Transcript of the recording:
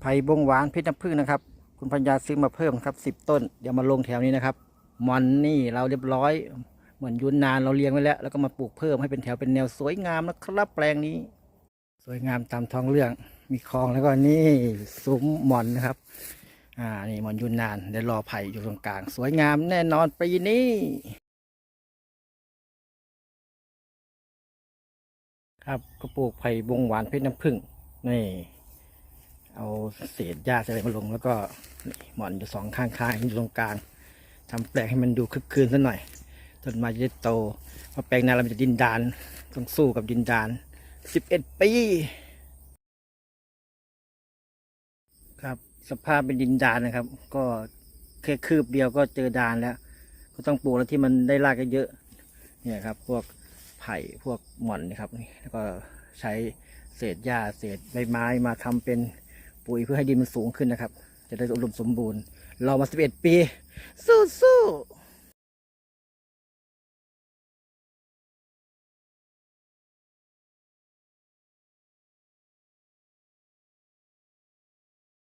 ไผ่บงหวานเพชรน้ำผึ้งนะครับ คุณพัญญาซื้อมาเพิ่มครับสิบต้น เดี๋ยวมาลงแถวนี้นะครับมอนนี่เราเรียบร้อยเหมือนยุนนานเราเลี้ยงไว้แล้ว แล้วก็มาปลูกเพิ่มให้เป็นแถวเป็นแนวสวยงามนะครับแปลงนี้ สวยงามตามท้องเรื่องมีคลองแล้วก็นี่ซุ้มมอนนะครับ อ่านี่มอนยุนนานเดี๋ยวรอไผ่อยู่ตรงกลาง สวยงามแน่นอนปีนี้ครับก็ปลูกไผ่บงหวานเพชรน้ำผึ้งนี่ เศษหญ้าใส่อะไรมาลง แล้วก็หมอนอยู่สองข้างๆอยู่ตรงกลางทำแปลงให้มันดูคึกคืนสักหน่อยต้นไม้จะได้โตเพราะแปลงนาเราจะดินดานต้องสู้กับดินดานสิบเอ็ดปีครับสภาพเป็นดินดานนะครับ ก็แค่คืบเดียวก็เจอดานแล้ว ก็ต้องปลูกแล้วที่มันได้รากเยอะเนี่ยครับ พวกไผ่พวกหม่อนนะครับแล้วก็ใช้เศษหญ้าเศษใบไม้มาทำเป็น ปุ๋ยเพื่อให้ดินมันสูงขึ้นนะครับ จะได้อุดมสมบูรณ์รอมา 11 ปี สู้สู้